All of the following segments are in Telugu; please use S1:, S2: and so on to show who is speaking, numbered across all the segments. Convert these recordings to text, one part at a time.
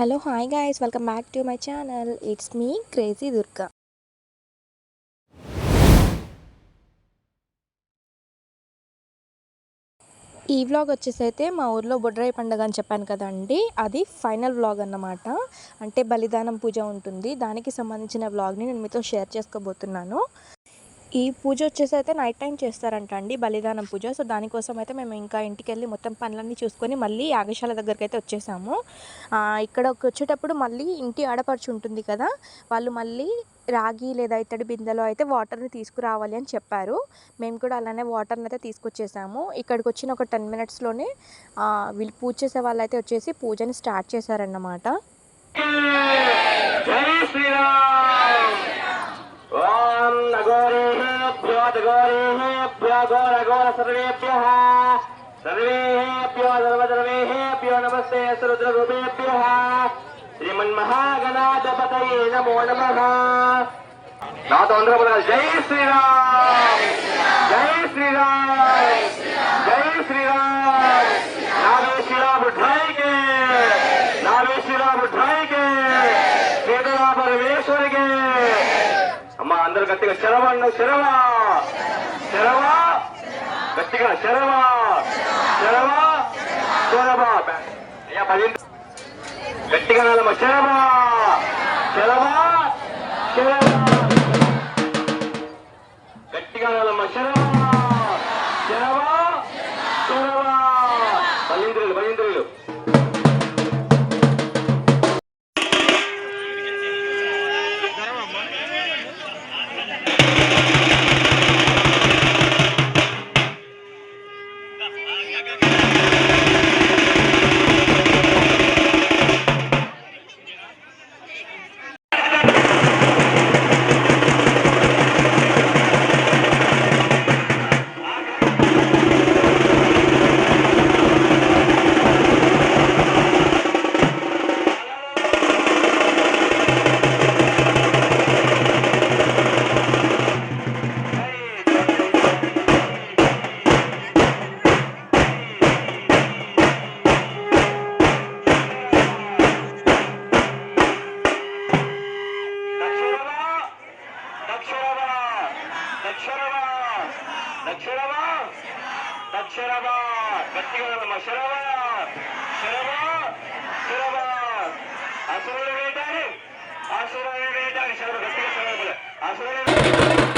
S1: Hello hi guys welcome back to my channel it's me crazy Durga ఈ వ్లాగ్ వచ్చేసి అయితే మా ఊర్లో బొడ్రాయి పండుగ అని చెప్పాను కదండి. అది ఫైనల్ వ్లాగ్ అన్నమాట. అంటే బలిదానం పూజ ఉంటుంది. దానికి సంబంధించిన వ్లాగ్ని నేను మీతో షేర్ చేసుకోబోతున్నాను. ఈ పూజ వచ్చేసి అయితే నైట్ టైం చేస్తారంట అండి బలిదానం పూజ. సో దానికోసం అయితే మేము ఇంకా ఇంటికి వెళ్ళి మొత్తం పనులన్నీ చూసుకొని మళ్ళీ యాగశాల దగ్గరికి అయితే వచ్చేసాము. ఇక్కడ ఇక్కడకి వచ్చేటప్పుడు మళ్ళీ ఇంటి ఆడపడుచు ఉంటుంది కదా వాళ్ళు మళ్ళీ రాగి లేదా ఇత్తడి బిందెలో అయితే వాటర్ని తీసుకురావాలి అని చెప్పారు. మేము కూడా అలానే వాటర్ని అయితే తీసుకొచ్చేసాము. ఇక్కడికి వచ్చిన ఒక టెన్ మినిట్స్లోనే వీళ్ళు పూజ చేసే వాళ్ళు అయితే వచ్చేసి పూజని స్టార్ట్ చేశారన్నమాట.
S2: శ్రీరామ్! ఓం నగోరేభ్యో నగోరేభ్యో ఘోర ఘోర సర్వేభ్య సర్వేభ్యో సర్వసర్వేభ్యో నమస్తే సరుద్రరూపేభ్య శ్రీమన్మహాగణాధిపతయే నమో నమ నాతో అందరూ జై శ్రీరామ్ జై శ్రీరామ్ జై శ్రీరామ్. గట్టిగా శరవన్న శరవా శరవా గట్టిగా శరవా శరవా శరవా అయ్యా పది గట్టిగా నాలమ్మ శరవా శరవా శరవా గట్టిగా నాలమ్మ శరవా దక్షిణవా దక్షిణవా దక్షిణవా గట్టిగా నమ్మ శరవా శరవా శరవా అసురులు వేటారు అసురులు వేటారు శరవ గట్టిగా శరవ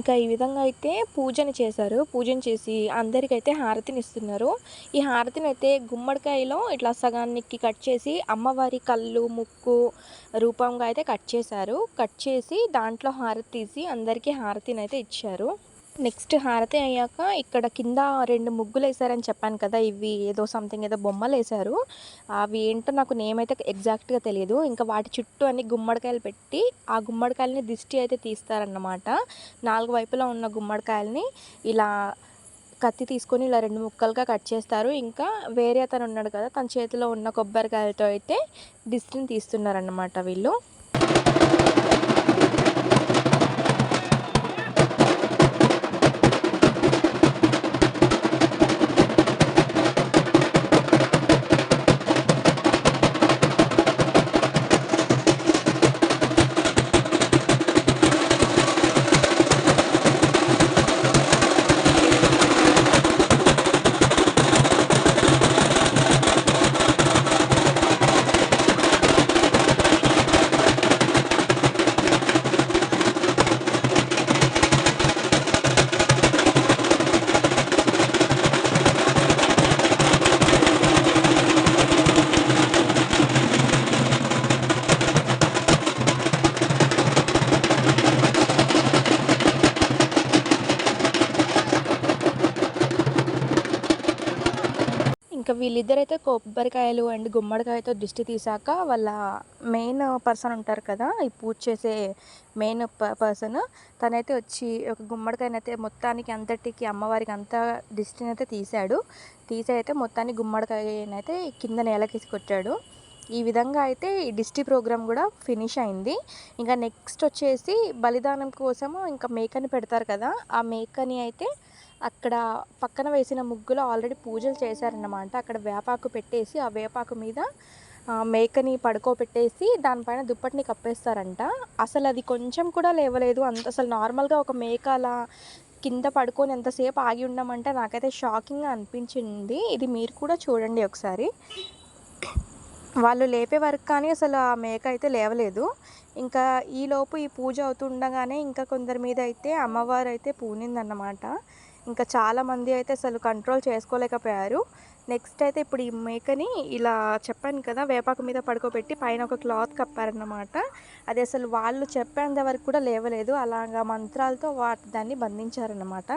S1: ఇంకా ఈ విధంగా అయితే పూజని చేశారు. పూజను చేసి అందరికైతే హారతిని ఇస్తున్నారు ఈ హారతిని అయితే గుమ్మడికాయలో ఇట్లా సగానికి కట్ చేసి అమ్మవారి కళ్ళు ముక్కు రూపంగా అయితే కట్ చేశారు. కట్ చేసి దాంట్లో హారతి తీసి అందరికీ హారతిని అయితే ఇచ్చారు. నెక్స్ట్ హారతి అయ్యాక ఇక్కడ కింద రెండు ముగ్గులు వేసారని చెప్పాను కదా ఇవి ఏదో సంథింగ్ ఏదో బొమ్మలు వేశారు అవి ఏంటో నాకు నేమ్ అయితే ఎగ్జాక్ట్గా తెలియదు ఇంకా వాటి చుట్టూ అన్ని గుమ్మడికాయలు పెట్టి ఆ గుమ్మడికాయలని దిష్టి అయితే తీస్తారన్నమాట. నాలుగు వైపులా ఉన్న గుమ్మడికాయలని ఇలా కత్తి తీసుకొని ఇలా రెండు ముక్కలుగా కట్ చేస్తారు. ఇంకా వేరే అతను ఉన్నాడు కదా తన చేతిలో ఉన్న కొబ్బరికాయలతో అయితే దిష్టిని తీస్తున్నారన్నమాట వీళ్ళు. ఇంకా వీళ్ళిద్దరైతే కొబ్బరికాయలు అండ్ గుమ్మడికాయతో దిష్టి తీసాక వాళ్ళ మెయిన్ పర్సన్ ఉంటారు కదా ఈ పూజ చేసే మెయిన్ పర్సన్ తనైతే వచ్చి ఒక గుమ్మడికాయనైతే మొత్తానికి అంతటికి అమ్మవారికి అంతా దిష్టిని అయితే తీశాడు. తీసి అయితే మొత్తాన్ని గుమ్మడికాయనైతే కింద నేలకేసి కొట్టాడు. ఈ విధంగా అయితే ఈ డిస్టి ప్రోగ్రామ్ కూడా ఫినిష్ అయింది. ఇంకా నెక్స్ట్ వచ్చేసి బలిదానం కోసము ఇంకా మేకని పెడతారు కదా ఆ మేకని అయితే అక్కడ పక్కన వేసిన ముగ్గులో ఆల్రెడీ పూజలు చేశారన్నమాట. అక్కడ వేపాకు పెట్టేసి ఆ వేపాకు మీద మేకని పడుకోబెట్టేసి దానిపైన దుప్పటిని కప్పేస్తారంట. అసలు అది కొంచెం కూడా లేవలేదు. అంత అసలు నార్మల్గా ఒక మేక అలా కింద పడుకొని ఎంతసేపు ఆగి ఉండమంటే నాకైతే షాకింగ్గా అనిపించింది. ఇది మీరు కూడా చూడండి ఒకసారి. వాళ్ళు లేపే వరకు కానీ అసలు ఆ మేక అయితే లేవలేదు. ఇంకా ఈలోపు ఈ పూజ అవుతుండగానే ఇంకా కొందరి మీద అయితే అమ్మవారు అయితే పూనిందన్నమాట. ఇంకా చాలామంది అయితే అసలు కంట్రోల్ చేసుకోలేకపోయారు. నెక్స్ట్ అయితే ఇప్పుడు ఈ మేకని ఇలా చెప్పాను కదా వేపాకు మీద పడుకోబెట్టి పైన ఒక క్లాత్ కప్పారన్నమాట. అది అసలు వాళ్ళు చెప్పేంత వరకు కూడా లేవలేదు. అలాగా మంత్రాలతో వాటి దాన్ని బంధించారన్నమాట.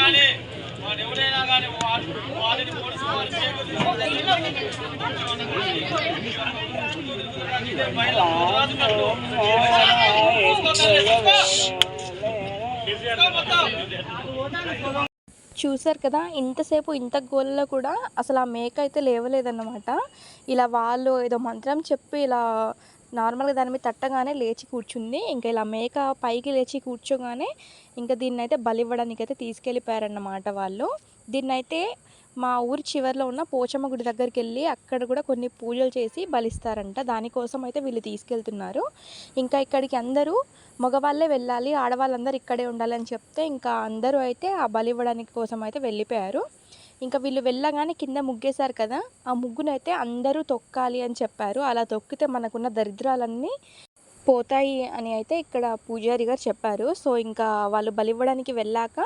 S2: కానీ వాడు ఎవరైనా కానీ వాడిని
S1: చూసారు కదా ఇంతసేపు ఇంత గోలలో కూడా అసలు ఆ మేక అయితే లేవలేదన్నమాట. ఇలా వాళ్ళు ఏదో మంత్రం చెప్పి ఇలా నార్మల్గా దాని మీద తట్టగానే లేచి కూర్చుంది. ఇంకా ఇలా మేక పైకి లేచి కూర్చోగానే ఇంకా దీన్ని అయితే బలివ్వడానికి అయితే తీసుకెళ్ళిపోయారన్నమాట వాళ్ళు. దీన్ని అయితే మా ఊరి చివరిలో ఉన్న పోచమ్మ గుడి దగ్గరికి వెళ్ళి అక్కడ కూడా కొన్ని పూజలు చేసి బలిస్తారంట. దానికోసం అయితే వీళ్ళు తీసుకెళ్తున్నారు. ఇంకా ఇక్కడికి అందరూ మగవాళ్ళే వెళ్ళాలి ఆడవాళ్ళందరూ ఇక్కడే ఉండాలని చెప్తే ఇంకా అందరూ అయితే ఆ బలి ఇవ్వడానికి కోసం అయితే వెళ్ళిపోయారు. ఇంకా వీళ్ళు వెళ్ళగానే కింద ముగ్గేశారు కదా ఆ ముగ్గునైతే అందరూ తొక్కాలి అని చెప్పారు. అలా తొక్కితే మనకున్న దరిద్రాలన్నీ పోతాయి అని అయితే ఇక్కడ పూజారి గారు చెప్పారు. సో ఇంకా వాళ్ళు బలి ఇవ్వడానికి వెళ్ళాక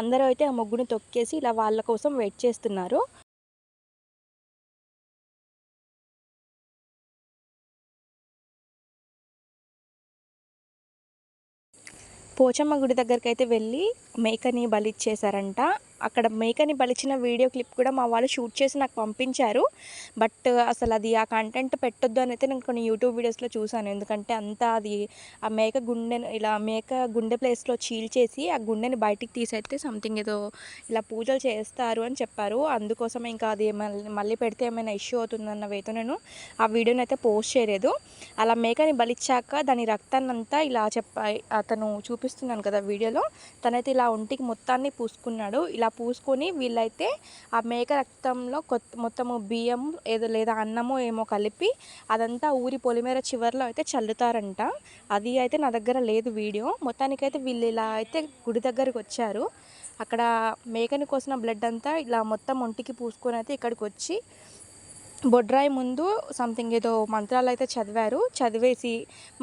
S1: అందరూ అయితే ఆ ముగ్గుని తొక్కేసి ఇలా వాళ్ళ కోసం వెయిట్ చేస్తున్నారు. పోచమ్మ గుడి దగ్గరికి అయితే వెళ్ళి మేకని బలిచ్చేశారంట. అక్కడ మేకని బలిచిన వీడియో క్లిప్ కూడా మా వాళ్ళు షూట్ చేసి నాకు పంపించారు. బట్ అసలు అది ఆ కంటెంట్ పెట్టొద్దు అని అయితే నేను కొన్ని యూట్యూబ్ వీడియోస్లో చూసాను ఎందుకంటే అంతా అది ఆ మేక గుండెను ఇలా మేక గుండె ప్లేస్లో చీల్చేసి ఆ గుండెని బయటికి తీసైతే సంథింగ్ ఏదో ఇలా పూజలు చేస్తారు అని చెప్పారు. అందుకోసం ఇంకా అది మళ్ళీ మళ్ళీ పెడితే ఏమైనా ఇష్యూ అవుతుందన్న వేతో నేను ఆ వీడియోని అయితే పోస్ట్ చేయలేదు. అలా మేకని బలిచ్చాక దాని రక్తాన్నంతా ఇలా చెప్ప అతను చూపిస్తున్నాను కదా వీడియోలో. తనైతే ఇలా ఒంటికి మొత్తాన్ని పూసుకున్నాడు. ఇలా పూసుకొని వీళ్ళైతే ఆ మేక రక్తంలో కొత్త మొత్తము బియ్యం ఏదో లేదా అన్నమో ఏమో కలిపి అదంతా ఊరి పొలిమేర చివర్లో అయితే చల్లుతారంట. అది అయితే నా దగ్గర లేదు వీడియో. మొత్తానికైతే వీళ్ళు ఇలా అయితే గుడి దగ్గరికి వచ్చారు. అక్కడ మేకని కోసిన బ్లడ్ అంతా ఇలా మొత్తం ఒంటికి పూసుకొని అయితే ఇక్కడికి వచ్చి బొడ్రాయి ముందు సంథింగ్ ఏదో మంత్రాలు అయితే చదివారు. చదివేసి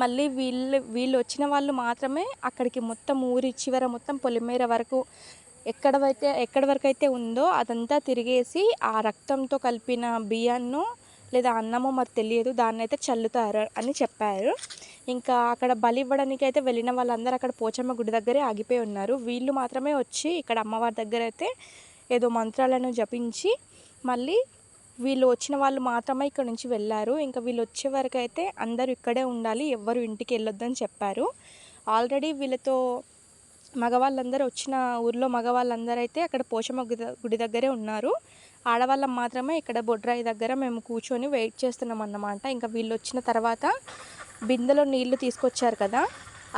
S1: మళ్ళీ వీళ్ళు వీళ్ళు వచ్చిన వాళ్ళు మాత్రమే అక్కడికి మొత్తం ఊరి చివర మొత్తం పొలిమేర వరకు ఎక్కడవైతే ఎక్కడి వరకు అయితే ఉందో అదంతా తిరిగేసి ఆ రక్తంతో కలిపిన బియ్యాన్ని లేదా అన్నమో మరి తెలియదు. దాన్ని అయితే చల్లుతారు అని చెప్పారు. ఇంకా అక్కడ బలి ఇవ్వడానికి అయితే వెళ్ళిన వాళ్ళందరూ అక్కడ పోచమ్మ గుడి దగ్గరే ఆగిపోయి ఉన్నారు. వీళ్ళు మాత్రమే వచ్చి ఇక్కడ అమ్మవారి దగ్గర అయితే ఏదో మంత్రాలను జపించి మళ్ళీ వీళ్ళు వచ్చిన వాళ్ళు మాత్రమే ఇక్కడ నుంచి వెళ్ళారు. ఇంకా వీళ్ళు వచ్చే వరకు అయితే అందరూ ఇక్కడే ఉండాలి. ఎవ్వరు ఇంటికి వెళ్ళొద్దని చెప్పారు. ఆల్రెడీ వీళ్ళతో మగవాళ్ళందరూ వచ్చిన ఊర్లో మగవాళ్ళందరూ అయితే అక్కడ పోచమ్మ గుడి గుడి దగ్గరే ఉన్నారు. ఆడవాళ్ళం మాత్రమే ఇక్కడ బొడ్రాయి దగ్గర మేము కూర్చొని వెయిట్ చేస్తున్నాం అన్నమాట ఇంకా వీళ్ళు వచ్చిన తర్వాత బిందెలో నీళ్ళు తీసుకొచ్చారు కదా.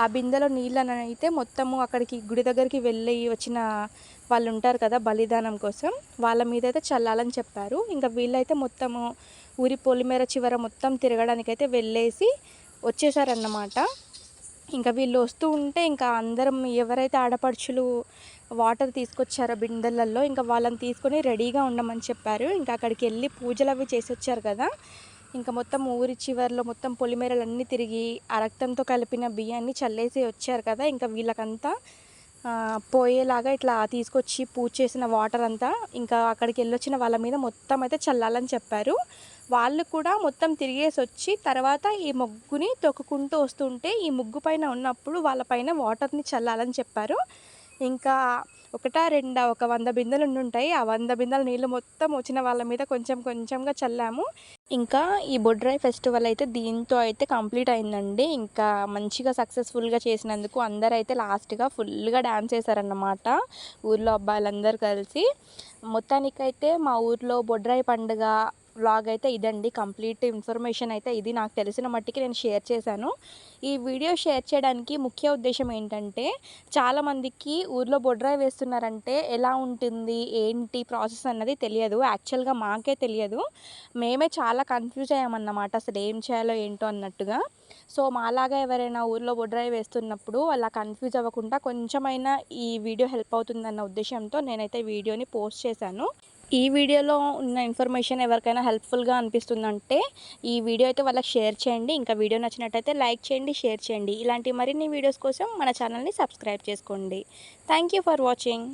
S1: ఆ బిందెలో నీళ్ళని అయితే మొత్తము అక్కడికి గుడి దగ్గరికి వెళ్ళి వచ్చిన వాళ్ళు ఉంటారు కదా బలిదానం కోసం. వాళ్ళ మీద అయితే చల్లాలని చెప్పారు. ఇంకా వీళ్ళైతే మొత్తము ఊరి పొలిమేర చివర మొత్తం తిరగడానికైతే వెళ్ళేసి వచ్చేసారన్నమాట. ఇంకా వీళ్ళు వస్తూ ఉంటే ఇంకా అందరం ఎవరైతే ఆడపడుచులు వాటర్ తీసుకొచ్చారో బిందెలలో ఇంకా వాళ్ళని తీసుకొని రెడీగా ఉండమని చెప్పారు. ఇంకా అక్కడికి వెళ్ళి పూజలు అవి చేసి వచ్చారు కదా. ఇంకా మొత్తం ఊరి చివరిలో మొత్తం పొలిమేరలన్నీ తిరిగి ఆ రక్తంతో కలిపిన బియ్యాన్ని చల్లేసి వచ్చారు కదా. ఇంకా వీళ్ళకంతా పోయేలాగా ఇట్లా తీసుకొచ్చి పూజ చేసిన వాటర్ అంతా ఇంకా అక్కడికి వెళ్ళొచ్చిన వాళ్ళ మీద మొత్తం అయితే చల్లాలని చెప్పారు. వాళ్ళు కూడా మొత్తం తిరిగేసి వచ్చి తర్వాత ఈ ముగ్గుని తొక్కుకుంటూ వస్తుంటే ఈ ముగ్గు పైన ఉన్నప్పుడు వాళ్ళపైన వాటర్ని చల్లాలని చెప్పారు. ఇంకా ఒకటా రెండా ఒక వంద బిందెలు ఉండుంటాయి. ఆ వంద బిందెల నీళ్ళు మొత్తం వచ్చిన వాళ్ళ మీద కొంచెం కొంచెంగా చల్లాము. ఇంకా ఈ బొడ్రాయి ఫెస్టివల్ అయితే దీంతో అయితే కంప్లీట్ అయిందండి. ఇంకా మంచిగా సక్సెస్ఫుల్గా చేసినందుకు అందరైతే అయితే లాస్ట్గా ఫుల్గా డ్యాన్స్ చేశారన్నమాట. ఊర్లో అబ్బాయిలందరూ కలిసి. మొత్తానికైతే మా ఊర్లో బొడ్రాయి పండుగ వ్లాగ్ అయితే ఇదండి. కంప్లీట్ ఇన్ఫర్మేషన్ అయితే ఇది నాకు తెలిసిన మట్టికి నేను షేర్ చేశాను. ఈ వీడియో షేర్ చేయడానికి ముఖ్య ఉద్దేశం ఏంటంటే చాలామందికి ఊర్లో బొడ్రాయి వేస్తున్నారంటే ఎలా ఉంటుంది ఏంటి ప్రాసెస్ అన్నది తెలియదు. యాక్చువల్గా మాకే తెలియదు. మేమే చాలా కన్ఫ్యూజ్ అయ్యామన్నమాట. అసలు ఏం చేయాలో ఏంటో అన్నట్టుగా. సో మాలాగా ఎవరైనా ఊర్లో బొడ్రాయి వేస్తున్నప్పుడు అలా కన్ఫ్యూజ్ అవ్వకుండా కొంచెమైనా ఈ వీడియో హెల్ప్ అవుతుందన్న ఉద్దేశంతో నేనైతే వీడియోని పోస్ట్ చేశాను. ఈ వీడియోలో ఉన్న ఇన్ఫర్మేషన్ ఎవరికైనా హెల్ప్ఫుల్గా అనిపిస్తుందంటే ఈ వీడియో అయితే వాళ్ళకి షేర్ చేయండి. ఇంకా వీడియో నచ్చినట్టయితే లైక్ చేయండి షేర్ చేయండి. ఇలాంటి మరిన్ని వీడియోస్ కోసం మన ఛానల్ని సబ్స్క్రైబ్ చేసుకోండి. Thank you for watching.